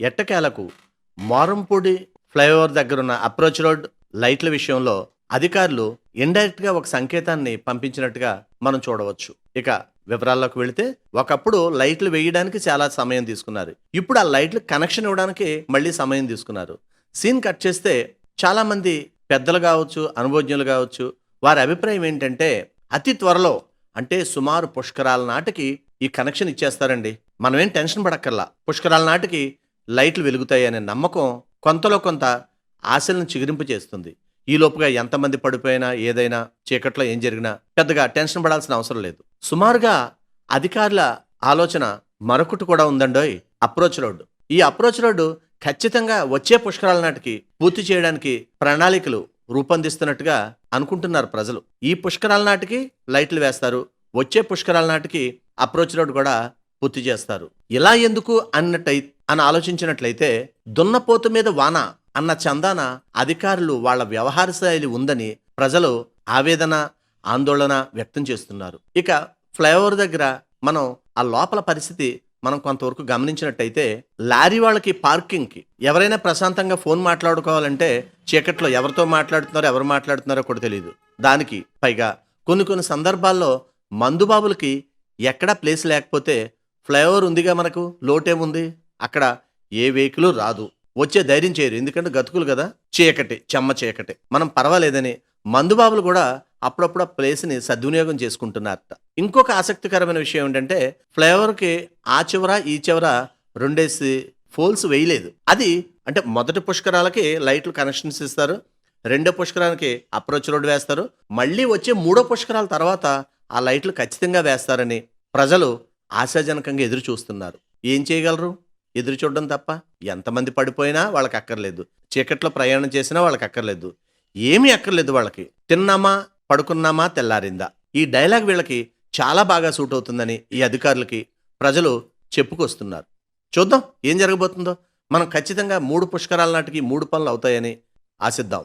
ఎట్టకేలకు మారంపూడి ఫ్లైఓవర్ దగ్గరున్న approach road లైట్ల విషయంలో అధికారులు ఇండైరెక్ట్గా ఒక సంకేతాన్ని పంపించినట్టుగా మనం చూడవచ్చు. ఇక వివరాల్లోకి వెళితే ఒకప్పుడు లైట్లు వేయడానికి చాలా సమయం తీసుకున్నారు. ఇప్పుడు ఆ లైట్లు కనెక్షన్ ఇవ్వడానికి మళ్ళీ సమయం తీసుకున్నారు. సీన్ కట్ చేస్తే చాలామంది పెద్దలు కావచ్చు అనుభవజ్ఞులు కావచ్చు వారి అభిప్రాయం ఏంటంటే అతి త్వరలో అంటే సుమారు పుష్కరాల నాటికి ఈ కనెక్షన్ ఇచ్చేస్తారండి. మనమేం టెన్షన్ పడక్కర్లా. పుష్కరాల నాటికి లైట్లు వెలుగుతాయనే నమ్మకం కొంతలో కొంత ఆశలను చిగురింపు చేస్తుంది. ఈ లోపుగా ఎంతమంది పడిపోయినా ఏదైనా చీకట్లో ఏం జరిగినా పెద్దగా టెన్షన్ పడాల్సిన అవసరం లేదు. సుమారుగా అధికారుల ఆలోచన మరొకటి కూడా ఉందండోయ్ అప్రోచ్ రోడ్డు. ఈ అప్రోచ్ రోడ్డు ఖచ్చితంగా వచ్చే పుష్కరాల నాటికి పూర్తి చేయడానికి ప్రణాళికలు రూపొందిస్తున్నట్టుగా అనుకుంటున్నారు ప్రజలు. ఈ పుష్కరాల నాటికి లైట్లు వేస్తారు. వచ్చే పుష్కరాల నాటికి అప్రోచ్ రోడ్డు కూడా పూర్తి చేస్తారు. ఇలా ఎందుకు అన్నట్టయి అని ఆలోచించినట్లయితే దున్నపోతు మీద వాన అన్న చందాన అధికారులు వాళ్ళ వ్యవహార శైలి ఉందని ప్రజలు ఆవేదన ఆందోళన వ్యక్తం చేస్తున్నారు. ఇక ఫ్లైఓవర్ దగ్గర మనం ఆ లోపల పరిస్థితి మనం కొంతవరకు గమనించినట్టయితే లారీ వాళ్ళకి పార్కింగ్కి ఎవరైనా ప్రశాంతంగా ఫోన్ మాట్లాడుకోవాలంటే చీకట్లో ఎవరితో మాట్లాడుతున్నారో ఎవరు మాట్లాడుతున్నారో కూడా తెలియదు దానికి పైగా కొన్ని కొన్ని సందర్భాల్లో మందుబాబులకి ఎక్కడా ప్లేస్ లేకపోతే ఫ్లైఓవర్ ఉందిగా మనకు? లోటేముంది అక్కడ ఏ వెహికల్ రాదు. వచ్చే ధైర్యం చేయరు. ఎందుకంటే గతుకులు కదా. చీకటి చెమ్మ చీకటి. మనం పర్వాలేదని మందుబాబులు కూడా అప్పుడప్పుడు ఆ ప్లేస్ని సద్వినియోగం చేసుకుంటున్నారట. ఇంకొక ఆసక్తికరమైన విషయం ఏంటంటే ఫ్లైఓవర్కి ఆ చివర ఈ చివర రెండేసి ఫోల్స్ వేయలేదు. అది అంటే మొదటి పుష్కరాలకి లైట్లు కనెక్షన్స్ ఇస్తారు. రెండో పుష్కరానికి అప్రోచ్ రోడ్ వేస్తారు. మళ్ళీ వచ్చే మూడో పుష్కరాల తర్వాత ఆ లైట్లు ఖచ్చితంగా వేస్తారని ప్రజలు ఆశాజనకంగా ఎదురు చూస్తున్నారు ఏం చేయగలరు? ఎదురు చూడడం తప్ప ఎంతమంది పడిపోయినా వాళ్ళకి అక్కర్లేదు చీకట్లో ప్రయాణం చేసినా వాళ్ళకి అక్కర్లేదు ఏమీ అక్కర్లేదు వాళ్ళకి. తిన్నామా పడుకున్నామా తెల్లారిందా. ఈ డైలాగ్ వీళ్ళకి చాలా బాగా సూట్ అవుతుందని ఈ అధికారులకి ప్రజలు చెప్పుకొస్తున్నారు. చూద్దాం ఏం జరగబోతుందో. మనం ఖచ్చితంగా మూడు పుష్కరాల నాటికి మూడు పనులు అవుతాయని ఆశిద్దాం.